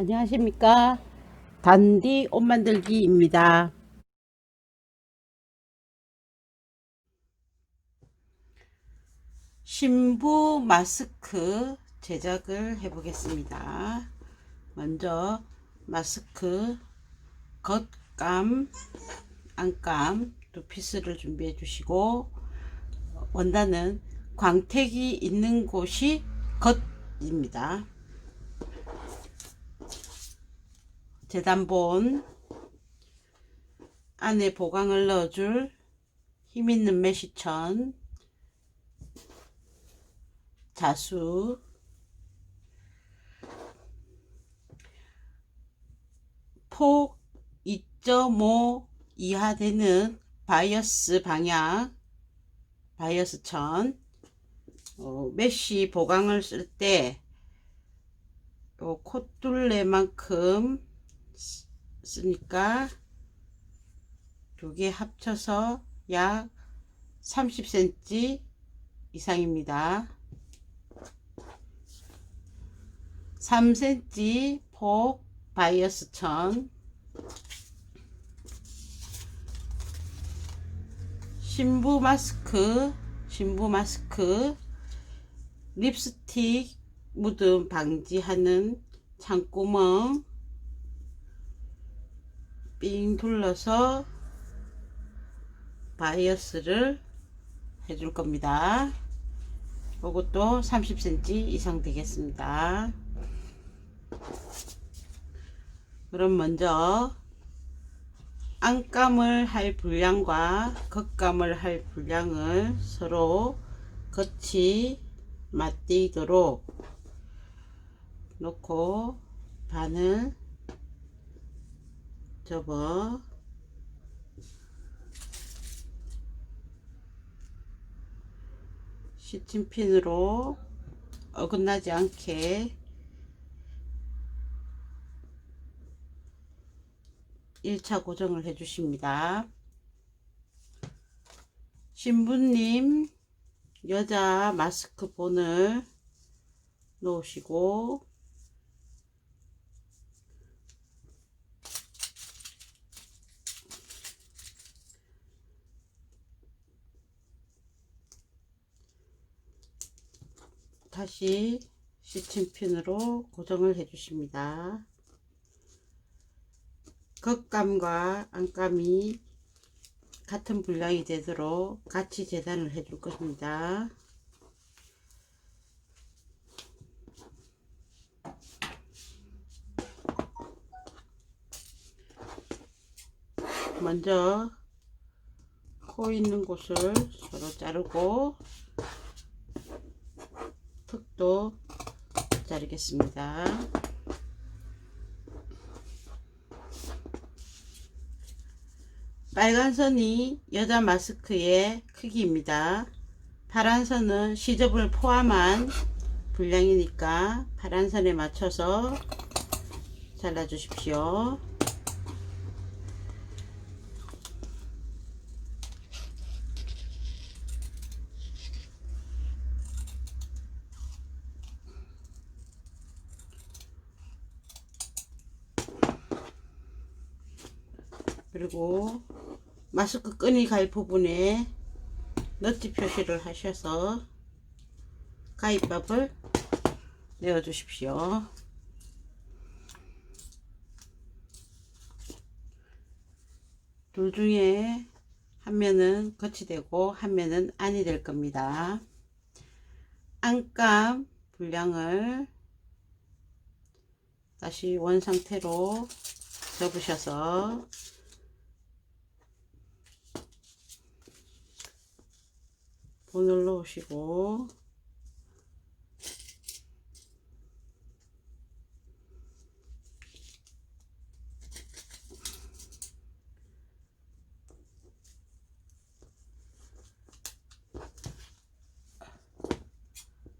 안녕하십니까? 단디 옷 만들기입니다. 신부 마스크 제작을 해 보겠습니다. 먼저 마스크 겉감 안감 두 피스를 준비해 주시고 원단은 광택이 있는 곳이 겉입니다 재단본 안에 보강을 넣어줄 힘있는 메시천 자수 폭 2.5 이하 되는 바이어스 방향 바이어스 천. 어, 메쉬 보강을 쓸 때 콧둘레만큼 쓰- 쓰니까 두 개 합쳐서 약 30cm 이상입니다. 3cm 폭 바이어스 천 신부 마스크 신부 마스크 립스틱 묻음 방지하는 창구멍 삥 둘러서 바이어스를 해줄 겁니다. 이것도 30cm 이상 되겠습니다. 그럼 먼저 안감을 할 분량과 겉감을 할 분량을 서로 같이 맞대도록 놓고 반을 접어 시침핀으로 어긋나지 않게 1차 고정을 해 주십니다. 신부님 여자 마스크 본을 놓으시고 다시 시침핀으로 고정을 해 주십니다. 겉감과 안감이 같은 분량이 되도록 같이 재단을 해줄 것입니다. 먼저 코 있는 곳을 서로 자르고 턱도 자르겠습니다. 빨간 선이 여자 마스크의 크기입니다. 파란 선은 시접을 포함한 분량이니까 파란 선에 맞춰서 잘라 주십시오. 그리고 마스크 끈이 갈 부분에 너트 표시를 하셔서 가위밥을 내어 주십시오. 둘 중에 한 면은 겉이 되고 한 면은 안이 될 겁니다. 안감 분량을 다시 원 상태로 접으셔서 본을 넣으시고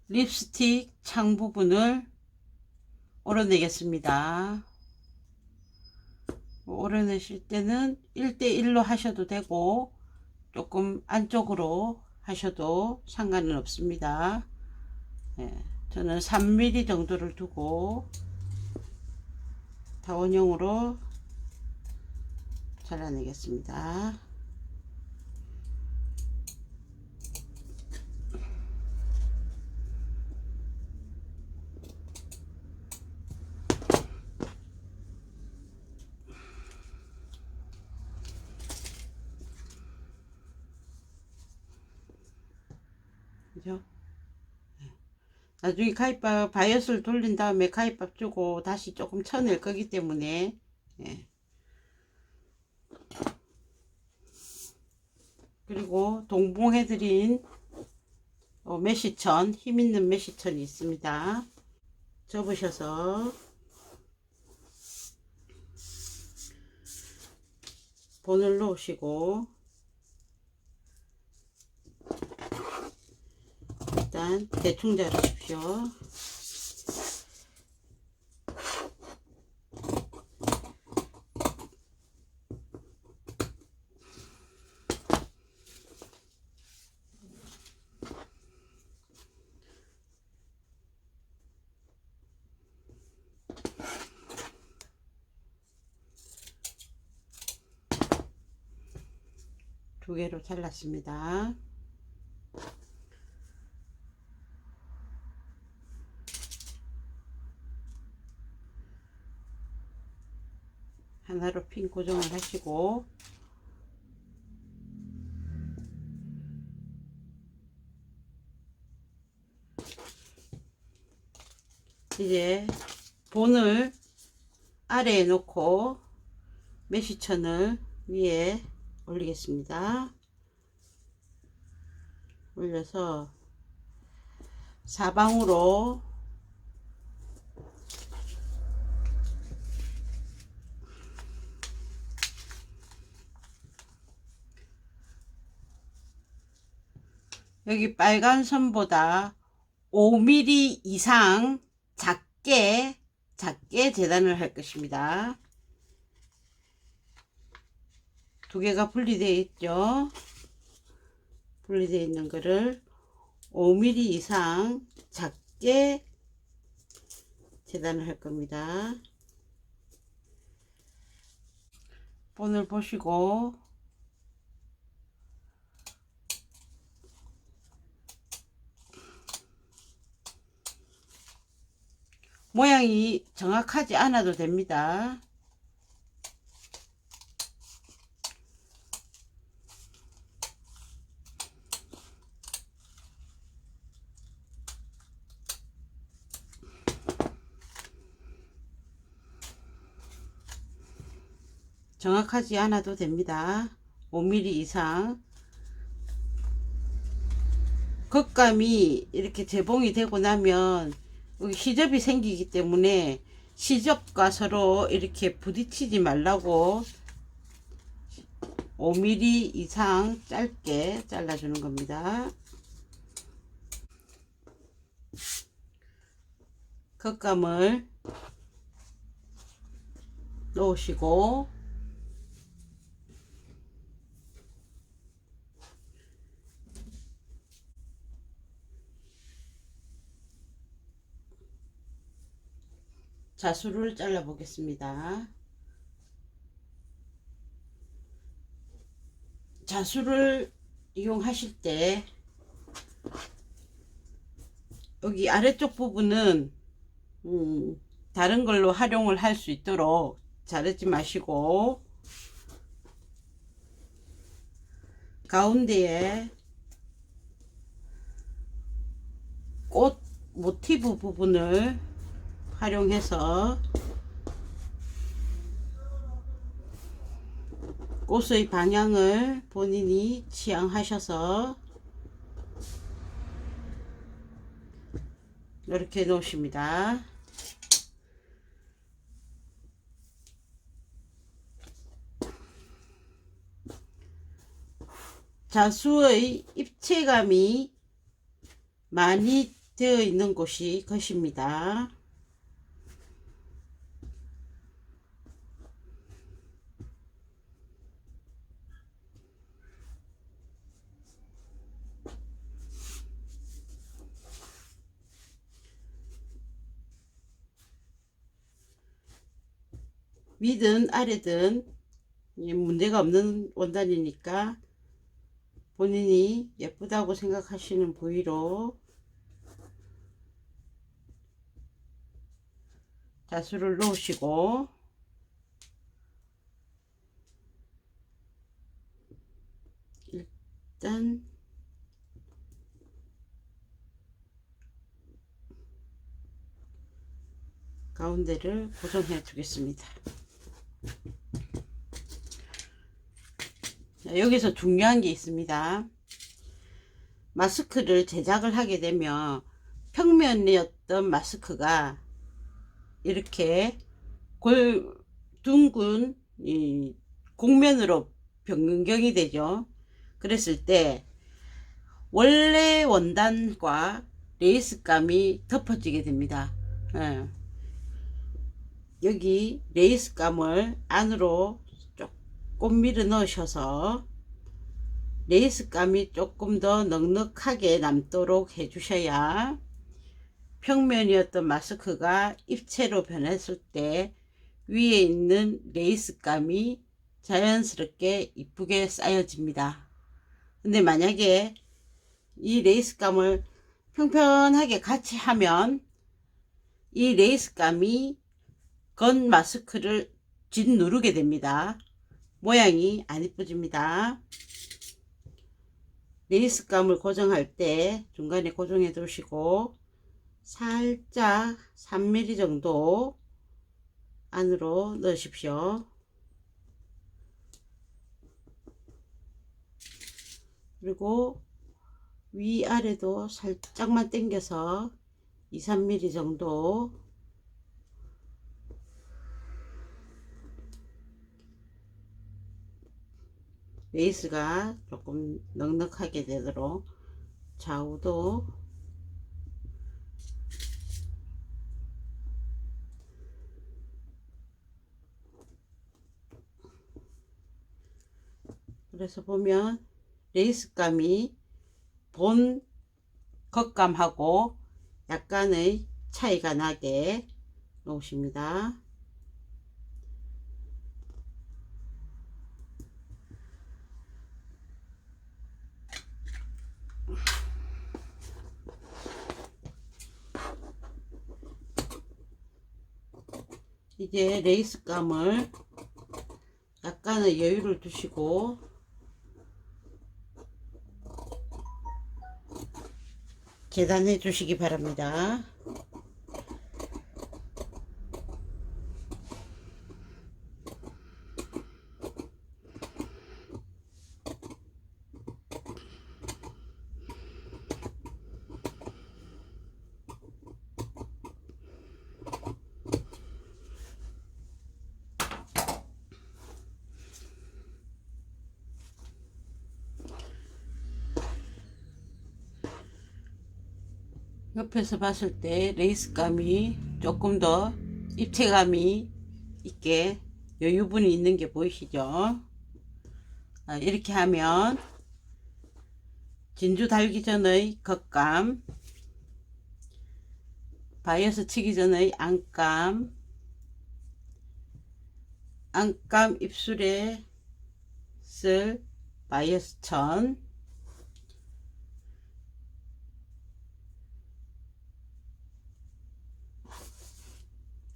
립스틱 창 부분을 오려내겠습니다. 오려내실 때는 1대1로 하셔도 되고 조금 안쪽으로 하셔도 상관은 없습니다. 예, 저는 3mm 정도를 두고 다원형으로 잘라내겠습니다. 그죠? 네. 나중에 가위밥 바이어스를 돌린 다음에 가위밥 주고 다시 조금 쳐낼 거기 때문에 예. 그리고 동봉해드린 어, 메시천 힘있는 메시천이 있습니다 접으셔서 본을 놓으시고 일단 대충 자르십시오. 두 개로 잘랐습니다. 하나로 핀 고정을 하시고 이제 본을 아래에 놓고 메시천을 위에 올리겠습니다. 올려서 사방으로 여기 빨간 선보다 5mm 이상 작게 작게 재단을 할 것입니다. 두 개가 분리되어 있죠. 분리되어 있는 거를 5mm 이상 작게 재단을 할 겁니다. 본을 보시고 모양이 정확하지 않아도 됩니다. 정확하지 않아도 됩니다. 5mm 이상 겉감이 이렇게 재봉이 되고 나면 시접이 생기기 때문에 시접과 서로 이렇게 부딪히지 말라고 5mm 이상 짧게 잘라주는 겁니다. 겉감을 놓으시고 자수를 잘라 보겠습니다. 자수를 이용하실 때 여기 아래쪽 부분은 음, 다른 걸로 활용을 할 수 있도록 자르지 마시고 가운데에 꽃 모티브 부분을 활용해서 꽃의 방향을 본인이 취향하셔서 이렇게 놓으십니다. 자수의 입체감이 많이 되어 있는 곳이 것입니다. 위든 아래든 이 문제가 없는 원단이니까 본인이 예쁘다고 생각하시는 부위로 자수를 놓으시고 일단 가운데를 고정해 주겠습니다. 자, 여기서 중요한 게 있습니다. 마스크를 제작을 하게 되면 평면이었던 마스크가 이렇게 골 둥근 이 곡면으로 변경이 되죠. 그랬을 때 원래 원단과 레이스감이 덮어지게 됩니다. 예. 여기 레이스감을 안으로 조금 밀어 넣으셔서 레이스감이 조금 더 넉넉하게 남도록 해주셔야 평면이었던 마스크가 입체로 변했을 때 위에 있는 레이스감이 자연스럽게 이쁘게 쌓여집니다. 근데 만약에 이 레이스감을 평평하게 같이 하면 이 레이스감이 건 마스크를 짓 누르게 됩니다. 모양이 안 이쁘집니다. 레이스감을 고정할 때 중간에 고정해 두시고 살짝 3mm 정도 안으로 넣으십시오. 그리고 위아래도 살짝만 당겨서 2, 3mm 정도 베이스가 조금 넉넉하게 되도록 좌우도 그래서 보면 레이스감이 본 겉감하고 약간의 차이가 나게 놓으십니다. 이제 레이스감을 약간의 여유를 두시고 계단해 주시기 바랍니다. 옆에서 봤을 때 레이스감이 조금 더 입체감이 있게 여유분이 있는 게 보이시죠? 아, 이렇게 하면 진주 달기 전의 겉감 바이어스 치기 전의 안감 안감 입술에 쓸 바이어스 천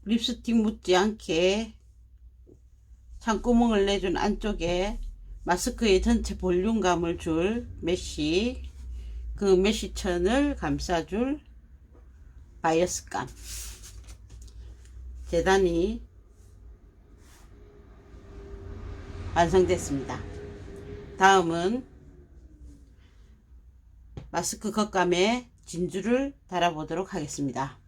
립스틱 묻지 않게 창구멍을 내준 안쪽에 마스크의 전체 볼륨감을 줄 메쉬 그 메쉬천을 감싸줄 바이어스감 재단이 완성됐습니다. 다음은 마스크 겉감에 진주를 달아보도록 하겠습니다.